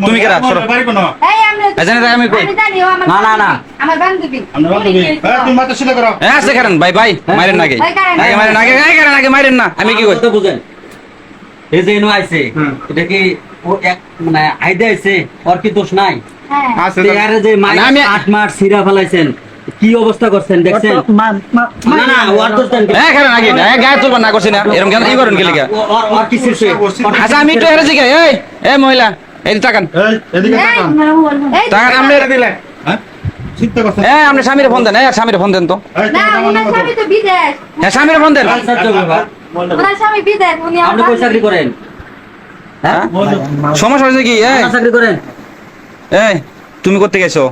তুমি কেরা সরো এই জানি আমি কই? না, না, না। আমার বান্ধবী। তুমি মাথা করো। হ্যাঁ আছে কারণ ভাই ভাই মারেন এই আগে। মারেন আগে কারণ আগে মারেন না। আমি কি কই? বুঝেন। এই যে আইছে। এটা কি ও এক মানে আইদা আইছে? ওর কি দোষ নাই? হ্যাঁ। আছে আরে যে মাই আমি- আট মাস সিরা ফেলাইছেন কি অবস্থা করছেন দেখছেন? না না হ্যাঁ কারণ আগে না গায়ে না করছি না। এরকম কেন? ই করেন কি ওর ওর কি আচ্ছা আমি একটু হেরে জিগে এই এই মহিলা এই তাকান। এই এদিকে তাকান। তাকান। আপনি হ্যাঁ? আপনি স্বামীর ফোন দেন। স্বামীর ফোন দেন তো। হ্যাঁ স্বামীর ফোন দেন। আপনি কই চাকরি করেন? হ্যাঁ? হ্যাঁ? সমস্যা হয়েছে কি? চাকরি করেন? এই তুমি করতে গেছো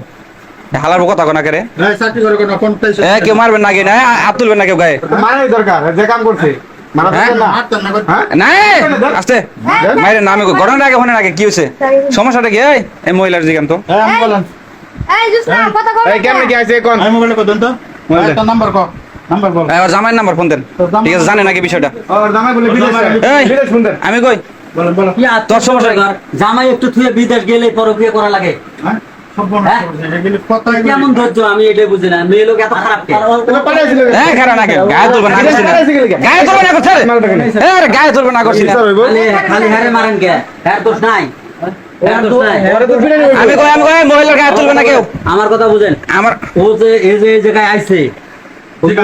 হালার কথা কোনা করে এই চাকরি করে কোন? পেশা এ কেউ মারবেন না কি না হাত তুলবেন না কেউ গায়ে? মানে দরকার যে কাম করছে। হ্যাঁ? না না। হ্যাঁ? না না আগে কি হয়েছে? সমস্যাটা কি? এই এই মহিলার জিগান তো। নাম্বার নাম্বার ফোন দেন। ঠিক আছে জানে নাকি বিষয়টা? জামাই আমি কই? বলেন বলেন। কি তোর সমস্যা জামাই একটু থুয়ে বিদেশ গেলে পরকিয়া করা লাগে। হ্যাঁ? সম্পূর্ণ? কেমন ধৈর্য? আমি এটাই বুঝি না। মেয়ে লোক এত খারাপ কে? তাহলে পাঠাইছিল এই খারাপ না গায়ে তুলবেন না করছি গায়ে তুলবেন না করছে। গায়ে তুলবেন না করছি খালি খালি হারে মারেন কে? হ্যার দোষ নাই। হ্যার দোষ নাই। ওরে তো ফিরে নিবে। আমি কই আমি কই মহিলার গায়ে তুলবেন না কেউ? আমার কথা বুঝেন। আমার ও যে এই যে এই জায়গায় আইছে দরজা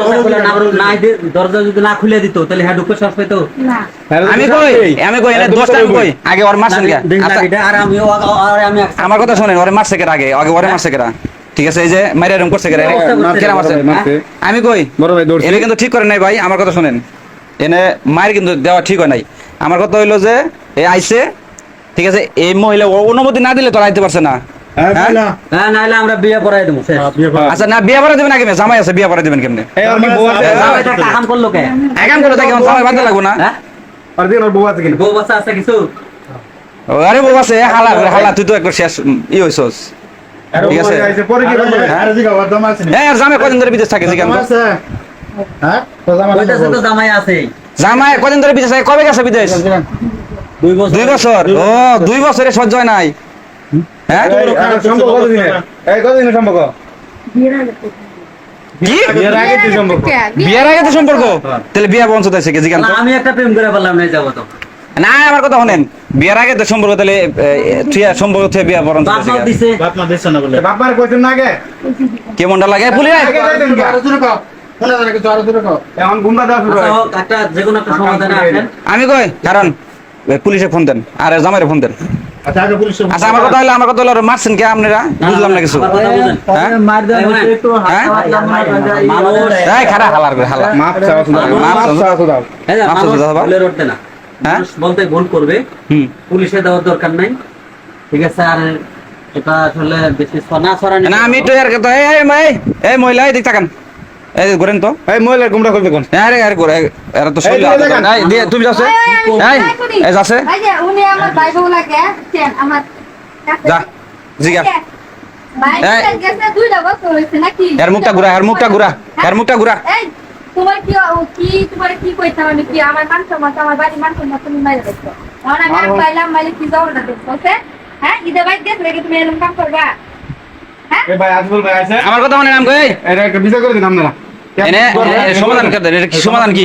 ওরা খুলে না জিগান, না দি- দরজা যদি না খুলে দিত তাহলে হ্যাঁ ঢুকে শ্বাস পেতো। আমি কই? আমি কই? এনে দোষটা আমি কই? আগে ওর মারছেন কে দেখি আচ্ছা, আর আমি আমার কথা শুনেন ওরে মারছে কেরা আগে? আগে ওরে মারছে কেরা? ঠিক আছে এই যে মাইরা এরকম করছে কেরা? কেরা মারছে? মারছে। আমি কই? বড় ভাই কিন্তু ঠিক করে নাই ভাই আমার কথা শুনেন। এনে মায়ের কিন্তু দেওয়া ঠিক হয় নাই। আমার কথা হইল যে এ আইছে ঠিক আছে এই মহিলা অনুমতি না দিলে তো আইতে পারছে না। বলা নাহলে আমরা বিয়ে পড়াই দেবো শেষ। বিয়ে করা আচ্ছা না বিয়ে পড়া দেবেন কেমনে? জামাই আছে বিয়ে পড়া দেবেন কেমনে? এই ওর কি বউ আছে। জামাই একটা কাম করল কে? একাম করে তাকে জামাই বাঁধতে লাগবো না? আর দিন ওর বউ আছে কিনা? বউ বাচ্চা আছে কিছু? আরে বউ আছে হালা হালা তুই তো একবার শেষ ই হইছস। ঠিক আছে। বলে আইছে পরে কি করবে আরে জিগা ওর দাম আছে নি? হ্যাঁ জামাই কদিন ধরে বিদেশ থাকে জিগান দাম তো আছে। হ্যাঁ? তো দাম আছে ওইটাছে তো জামাই আছে জামাই কদিন ধরে বিদেশ থাকে? কবে গেছে বিদেশ? দুই বছর। দুই বছর? ও দুই বছরে সহ্য হয় নাই। হ্যাঁ সম্পর্ক কতদিনের? এই কতদিনের সম্পর্ক? কি? বিয়ের আগে তুই সম্পর্ক। বিয়ের আগে তো সম্পর্ক? তাহলে বিয়ে বঞ্চিত হয়েছে কি জিগান আমি একটা প্রেম করে বললাম না যাব তো। না আমার কথা শোনেন। বিয়ের আগে তো সম্পর্ক তাহলে এ, এ, থুয়া সম্পর্ক থুয়া বিয়ে বরণ বাপ মা দিছে। বাপ মা দিছে না বলে। বাপার কইছেন না আগে? কেমনটা লাগে? পুলিশ আচ্ছা, হয় হোক, একটা যে কোনো একটা সমাধানে আসেন। আমি কই? কারণ পুলিশে ফোন দেন আর জামাইরে ফোন দেন। আচ্ছা আমার কথা হলো আমার কথা হলো মারছেন কে আপনারা? বুঝলাম না কিছু। হ্যাঁ? খারা হালার করে হালা মাপ চাওয়া মাপ না? বলতে ভুল করবে। হুম। পুলিশে দেওয়ার দরকার নাই। ঠিক আছে আর এটা আসলে বেশি সনা সরানি না আমি তো আর কথা এই মহিলা এই দিক তাকান। এই যে ঘুরেন তো। এই মহিলার গুমরা করবে কোন? হ্যাঁ রে আরে ঘুরে এরা তো শরীর এই দিয়ে তুমি যাচ্ছে। এই এই যাচ্ছে। যে উনি আমার ভাই বউ লাগে চেন আমার যা জিগা। ভাই গেছে দুইটা বছর হইছে নাকি? এর মুখটা ঘুরা এর মুখটা ঘুরা এর মুখটা ঘুরা। এই তোমার কি কি তোমার কি কইতে হবে কি আমার মান সম্মান আমার বাড়ি মান সম্মান তুমি মাইরে দেখছ এখন আমি আর পাইলাম মাইলে কি যাও না দেখছ ওকে? হ্যাঁ ঈদে বাইক গেছ লেগে তুমি এরকম কাম করবা? হ্যাঁ? এই ভাই আজমল ভাই আছে। আমার কথা মনে নাম কই এটা একটা বিচার করে দিন আপনারা। এনে সমাধান করে দেন এটা কি সমাধান কি?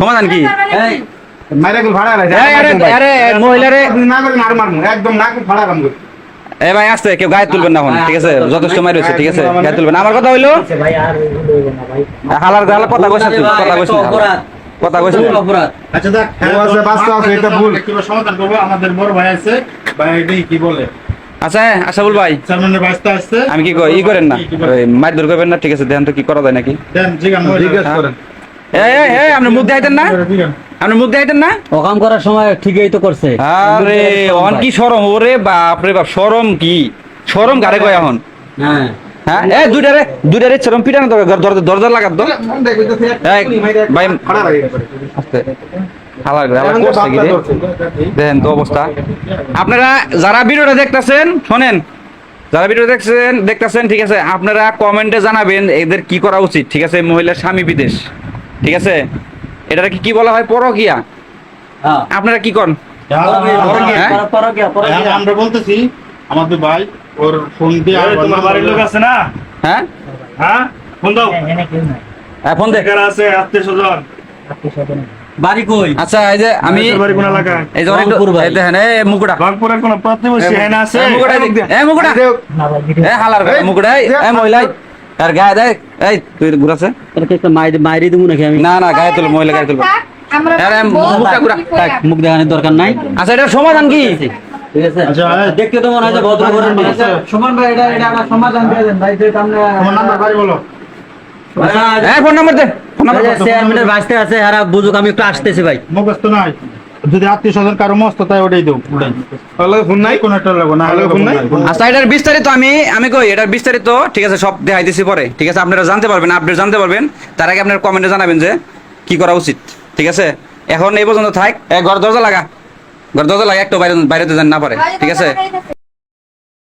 সমাধান কি? এই, ভাড়া রাখছে আরে আরে মহিলারে না করেন আর মারমু। একদম না করে ভাড়া রাখব এ ভাই আসতে কেউ গায়ে তুলবেন না ঠিক আছে? যথেষ্ট মার হয়েছে ঠিক আছে? গায়ে তুলবেন। না। আমার কথা হইল হালার হালার কথা কইছ তুই কথা কইছ কথা কইছ অপরাধ। আচ্ছা দেখ আছে, বাস্তব আছে, এটা ভুল। কীভাবে সমাধান করব। আমাদের বড় ভাই আছে ভাই এটাই কি বলে? আচ্ছা আশাবুল ভাই। আমি কি কই? ই করেন না। মারধর করবেন না ঠিক আছে দেন তো কি করা যায় নাকি? আপনি মুখ দেখাইতেন না? আপনি মুখ দেখাইতেন না? করার সময় ঠিকই তো করছে। আরে অন কি শরম? ওরে বাপ রে বাপ শরম কি? শরম গারে কয় এখন? হ্যাঁ। হ্যাঁ এই দুইটারে দুইটারে চরম পিটানো তো দরজা দরজা লাগাত এই, ভাই আস্তে। হালার করে হালার করছে কি রে? দেখেন তো অবস্থা। আপনারা যারা ভিডিওটা দেখতেছেন শোনেন। যারা ভিডিও দেখছেন দেখতেছেন ঠিক আছে? আপনারা কমেন্টে জানাবেন এদের কি করা উচিত ঠিক আছে? মহিলার স্বামী বিদেশ ঠিক আছে? এটা কি কি বলা হয়? পরকিয়া। হ্যাঁ। আপনারা কি করেন হ্যাঁ? গিয়া। আমরা বলতেছি আমাদের ভাই ওর ফোন দিয়ে তোমার বাড়ির লোক আছে না? হ্যাঁ? হ্যাঁ? ফোন দাও। হ্যাঁ, ফোন দে। এখানে আছে আত্মীয় স্বজন। বাড়ি কই? আচ্ছা এই যে আমি বাড়ি কোন এই যে অনেক রংপুর ভাই। এই দেখেন এই মুকুটা। রংপুরের কোন প্রতিবেশী হ্যাঁ না আছে। মুকুটা এই মুকুটা এই হালার মুকুটা এই এই মহিলা আর গায়ে দেয় এই তুই ঘুরাছে তোর কি একটা মাইর মাইরি দিব নাকি আমি? না না গায়ে তুলো মহিলা গায়ে কইরা। মুখ দেখানোর দরকার নাই। আচ্ছা এটার সমাধান কি? ঠিক আছে আচ্ছা, দেখতে তো মনে হয় ভদ্র ঘরের মেয়ে। ভাই এটা এটা একটা সমাধান দিয়ে দেন। ভাই যে আমরা তোমার নাম্বার বাড়ি বলো। আচ্ছা, হ্যাঁ ফোন নাম্বার দে। চেয়ারম্যানের বাঁচতে আছে হারা বুঝুক আমি একটু আসতেছি ভাই। মুখস্থ নাই। যদি আত্মীয় স্বজন কারও মস্ত তাই ওটাই দেবো। ওটাই ফোন নাই? কোন একটা লাগবো না হ্যালো, ফোন নাই? আচ্ছা এটার বিস্তারিত আমি আমি কই এটার বিস্তারিত ঠিক আছে সব দেখাই দিছি পরে। ঠিক আছে আপনারা জানতে পারবেন আপডেট জানতে পারবেন। তার আগে আপনারা কমেন্টে জানাবেন যে কি করা উচিত। ঠিক আছে? এখন এই পর্যন্ত থাক। এ ঘর দরজা লাগা। ঘর দরজা লাগা একটু বাইরে বাইরে যেতে না পারে। ঠিক আছে?